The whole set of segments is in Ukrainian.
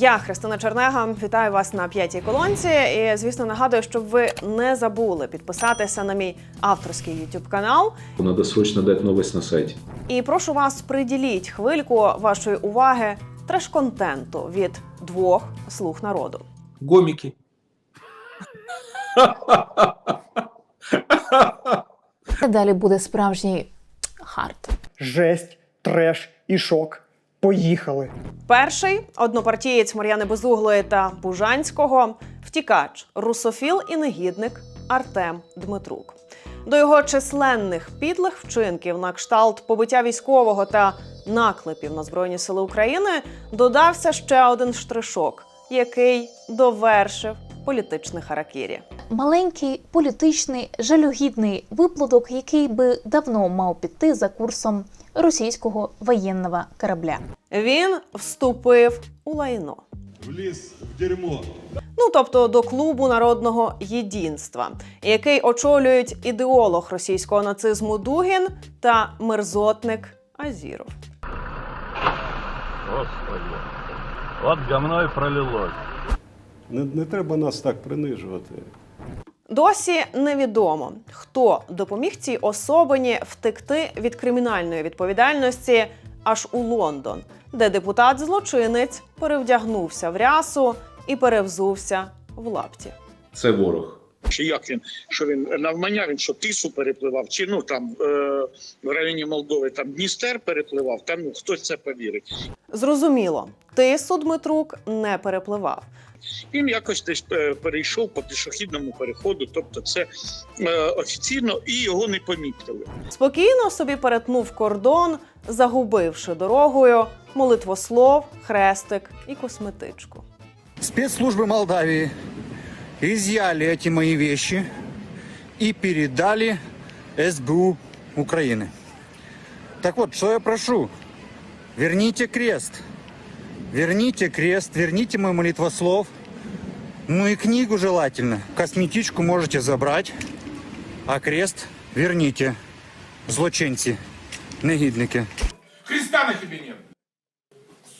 Я Христина Чернега. Вітаю вас на п'ятій колонці. І звісно нагадую, щоб ви не забули підписатися на мій авторський YouTube канал. Надо срочно дать новость на сайте. І прошу вас приділіть хвильку вашої уваги треш-контенту від двох слуг народу. Гомики. Далі буде справжній хард. жесть, треш і шок. Поїхали. Перший однопартієць Мар'яни Безуглої та Бужанського, втікач, русофіл і негідник Артем Дмитрук. До його численних підлих вчинків на кшталт побиття військового та наклепів на Збройні Сили України додався ще один штришок, який довершив політичне харакірі. Маленький політичний жалюгідний виплодок, який би давно мав піти за курсом російського воєнного корабля. Він вступив у лайно. вліз в дерьмо. Ну тобто до клубу народного єдинства, який очолюють ідеолог російського нацизму Дугін та мерзотник Азіров. Господи, от говно і пролилось. Не, не треба нас так принижувати. Досі невідомо, хто допоміг цій особині втекти від кримінальної відповідальності аж у Лондон, де депутат-злочинець перевдягнувся в рясу і перевзувся в лапті. Це ворог. Чи як він, що він навмання, він що тису перепливав, чи ну там е, в районі Молдови там Дністер перепливав, там ну хтось це повірить. Зрозуміло, тису Дмитрук не перепливав. Він якось десь е, перейшов по пішохідному переходу, тобто це е, офіційно і його не помітили. Спокійно собі перетнув кордон, загубивши дорогою молитвослов, хрестик і косметичку. Спецслужбы Молдавии изъяли эти мои вещи и передали СБУ Украины. Так вот, что я прошу? Верните крест. Верните крест, верните мой молитвослов. Ну и книгу желательно. Косметичку можете забрать, а крест верните. Злочинці, негідники. Христа на тебе нет.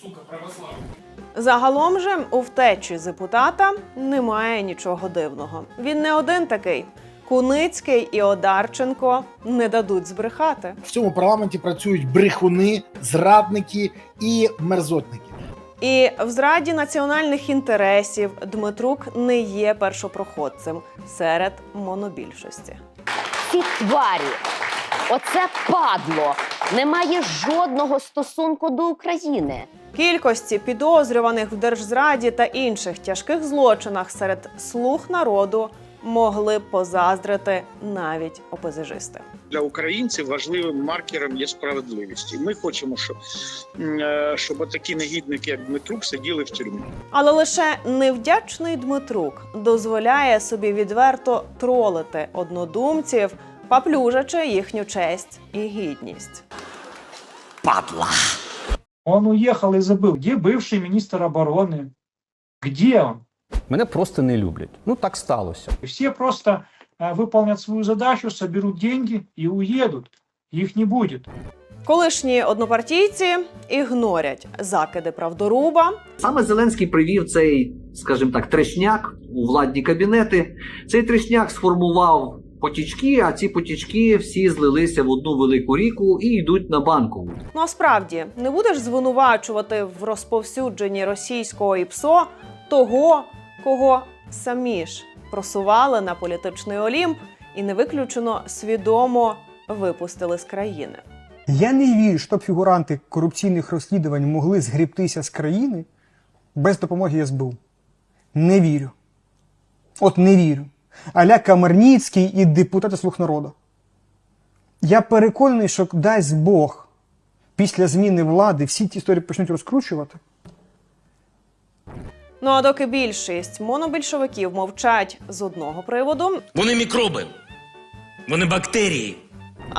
Сука православная. Загалом же у втечі з депутата немає нічого дивного. Він не один такий. Куницький і Одарченко не дадуть збрехати. В цьому парламенті працюють брехуни, зрадники і мерзотники. І в зраді національних інтересів Дмитрук не є першопроходцем серед монобільшості. ці тварі, оце падло, не має жодного стосунку до України. Кількості підозрюваних в держзраді та інших тяжких злочинах серед слуг народу могли б позаздрити навіть опозижисти. Для українців важливим маркером є справедливість. І ми хочемо, щоб, е, щоб такі негідники, як Дмитрук, сиділи в тюрмі. Але лише невдячний Дмитрук дозволяє собі відверто тролити однодумців, поплюжачи їхню честь і гідність. Он уїхав і забув, де бивший міністр оборони? Где он? Мене просто не люблять. Ну так сталося. Все просто э, выполнят свою задачу, соберут деньги и уедут. Их не будет. Колишні однопартійці ігнорять закиди правдоруба, Саме Зеленський привів цей, скажімо так, трешняк у владні кабінети. Цей трешняк сформував потічки, а ці потічки всі злилися в одну велику ріку і йдуть на банкову. Ну а справді не будеш звинувачувати в розповсюдженні російського ІПСО того, кого самі ж просували на політичний олімп і не виключено свідомо випустили з країни. Я не вірю, щоб фігуранти корупційних розслідувань могли згрібтися з країни без допомоги СБУ. Не вірю. От не вірю. Аля Камарніцький і депутати Слуг народу. Я переконаний, що дасть Бог після зміни влади всі ті історії почнуть розкручувати. Ну а доки більшість монобільшовиків мовчать з одного приводу, Вони мікроби. Вони бактерії.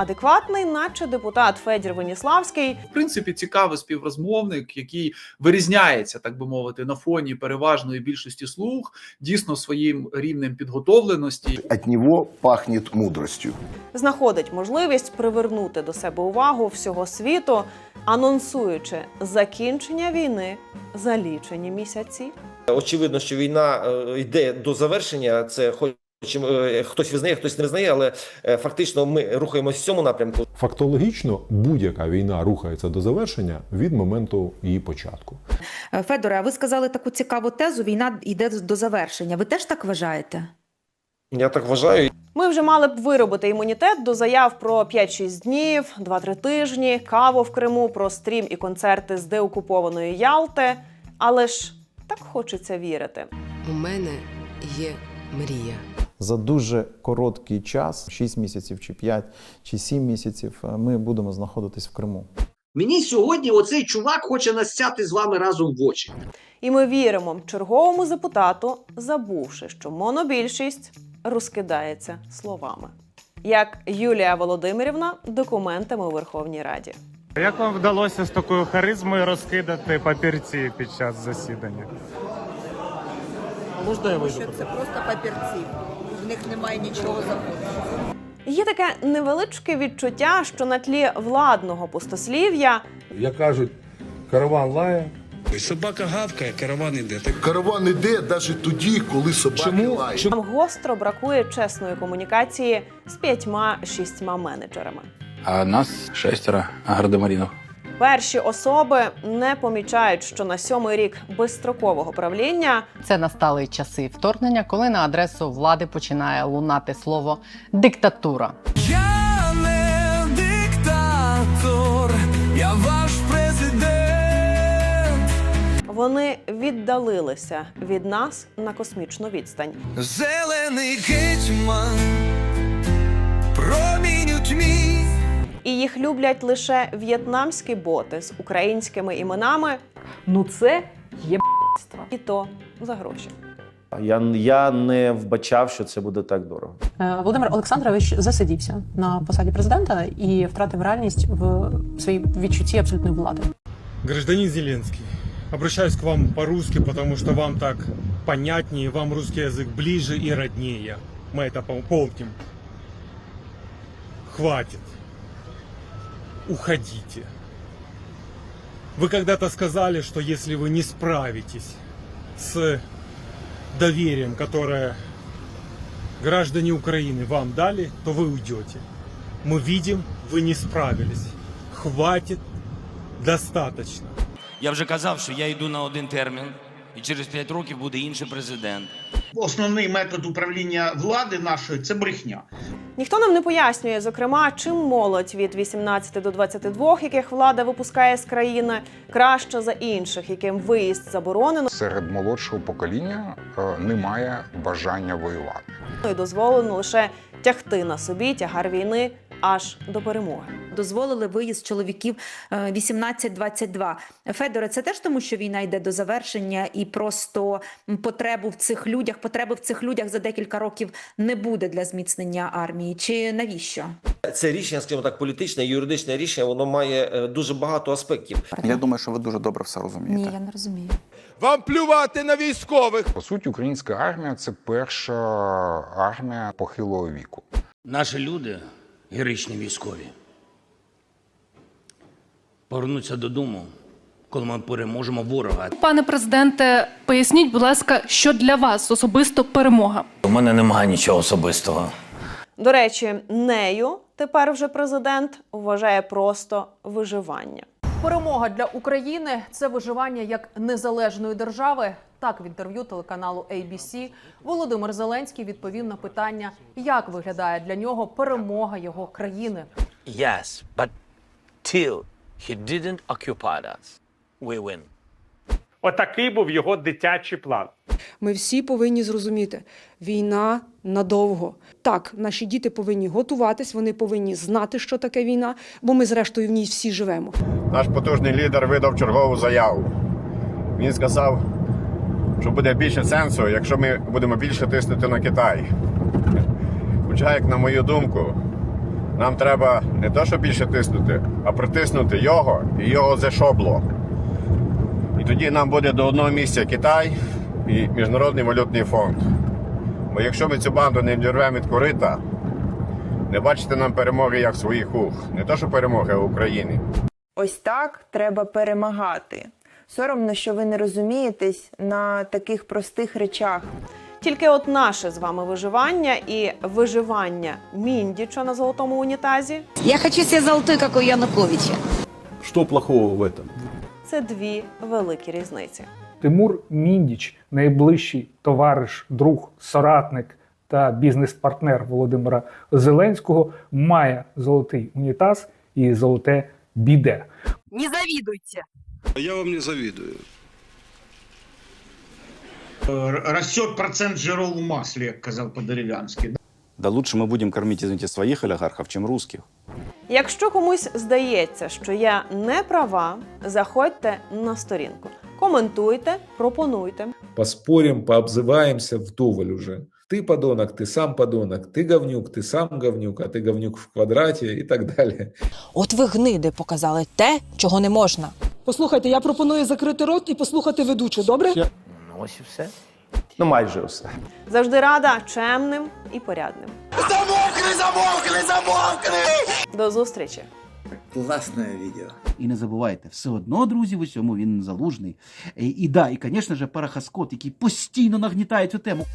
Адекватний, наче депутат Федір Веніславський, В принципі, цікавий співрозмовник, який вирізняється, так би мовити, на фоні переважної більшості слуг, дійсно своїм рівнем підготовленості. От нього пахне мудростю. знаходить можливість привернути до себе увагу всього світу, анонсуючи закінчення війни за лічені місяці. Очевидно, що війна е, йде до завершення. Це хоч е, хтось визнає, хтось не визнає, але е, фактично ми рухаємося в цьому напрямку. Фактологічно будь-яка війна рухається до завершення від моменту її початку. Федоре, а ви сказали таку цікаву тезу: війна йде до завершення. Ви теж так вважаєте? Я так вважаю. Ми вже мали б виробити імунітет до заяв про 5-6 днів, 2-3 тижні, каву в Криму, про стрім і концерти з деокупованої Ялти. Але ж так хочеться вірити. У мене є мрія. За дуже короткий час, 6 місяців чи 5 чи 7 місяців, е, ми будемо знаходитись в Криму. Мені сьогодні оцей чувак хоче насяти з вами разом в очі. І ми віримо черговому депутату, забувши, що монобільшість розкидається словами. Як Юлія Володимирівна документами у Верховній Раді. Як вам вдалося з такою харизмою розкидати папірці під час засідання? Можна я вийду? Що це просто папірці. В них немає нічого законного. Є таке невеличке відчуття, що на тлі владного пустослів'я Як кажуть, караван лає. Собака гавкає, караван іде. Караван іде навіть тоді, коли собаки лають. нам гостро бракує чесної комунікації з п'ятьма-шістьма менеджерами. А нас шестеро гардемарінов. Перші особи не помічають, що на сьомий рік безстрокового правління Це настали часи вторгнення, коли на адресу влади починає лунати слово диктатура. Я не диктатор, я ваш президент. вони віддалилися від нас на космічну відстань. Зелений гетьман, промінь у тьмі І їх люблять лише в'єтнамські боти з українськими іменами. Ну це є І то за гроші. Я, я не вбачав, що це буде так дорого. Е, Володимир Олександрович засидівся на посаді президента і втратив реальність в своїй відчутті абсолютної влади. Гражданин Зеленский, обращаюсь к вам по-русски, потому что вам так понятнее, вам русский язык ближе и роднее. Мы это пом- помним. Хватит. Уходите. Вы когда-то сказали, что если вы не справитесь с доверием, которое граждане Украины вам дали, то вы уйдете. Мы видим, вы не справились. Хватит, достаточно. Я вже казав, що я йду на один термін, і через 5 років буде інший президент. Основний метод управління влади нашої це брехня. Ніхто нам не пояснює, зокрема, чим молодь від 18 до 22, яких влада випускає з країни, краще за інших, яким виїзд заборонено Серед молодшого покоління е, немає бажання воювати. і дозволено лише тягти на собі тягар війни аж до перемоги. Дозволили виїзд чоловіків е, 18-22. Федоре, це теж тому, що війна йде до завершення, і просто потребу в цих людях, потреби в цих людях за декілька років не буде для зміцнення армії. Чи навіщо? Це рішення, скажімо так, політичне, юридичне рішення, воно має е, дуже багато аспектів. Я думаю, що ви дуже добре все розумієте. я не розумію. Вам плювати на військових. По суті, українська армія це перша армія похилого віку. Наші люди, героїчні військові, повернуться додому, коли ми переможемо ворога. Пане президенте, поясніть, будь ласка, що для вас особисто перемога? У мене немає нічого особистого. До речі, нею тепер вже президент вважає просто виживання. Перемога для України це виживання як незалежної держави. Так, в інтерв'ю телеканалу ABC Володимир Зеленський відповів на питання, як виглядає для нього перемога його країни. Yes, but till he didn't occupy us, we win. Отакий був його дитячий план. Ми всі повинні зрозуміти, війна надовго. Так, наші діти повинні готуватись, вони повинні знати, що таке війна, бо ми, зрештою, в ній всі живемо. Наш потужний лідер видав чергову заяву. Він сказав, що буде більше сенсу, якщо ми будемо більше тиснути на Китай. Хоча, як на мою думку, нам треба не то, що більше тиснути, а притиснути його і його зешобло. І тоді нам буде до одного місця Китай і Міжнародний валютний фонд. Бо якщо ми цю банду не відірвемо від корита, не бачите нам перемоги як своїх ух. Не то, що перемоги а України. ось так треба перемагати. Соромно, що ви не розумієтесь на таких простих речах. Тільки от наше з вами виживання і виживання Міндіча на золотому унітазі Я хочу себе золотой, как у Януковича. Что плохого в этом? це дві великі різниці. Тимур Міндіч, найближчий товариш, друг, соратник та бізнес-партнер Володимира Зеленського, має золотий унітаз і золоте біде. Не завидуйте. Я вам не завидую. Растет процент жиров у маслі, як казав по-дерев'янськи. Да лучше мы будем кормить, извините, своих олигархов, чем русских. Якщо комусь здається, що я не права, заходьте на сторінку, коментуйте, пропонуйте. Поспорим, пообзываемся вдоволь уже Ты подонок, ты сам подонок, ты говнюк, ты сам говнюк, а ты говнюк в квадраті і так далі. От ви гниди показали те, чого не можна. Послухайте, я пропоную закрити рот і послухати ведучу, добре? Ну, ось і все. Ну, майже все. Завжди рада чемним і порядним. Замовкни, замовкни, замовкни! До зустрічі! Класне відео. І не забувайте, все одно, друзі, в усьому він залужний. І, і да, і, звісно ж, Парахаскот, який постійно нагнітає цю тему.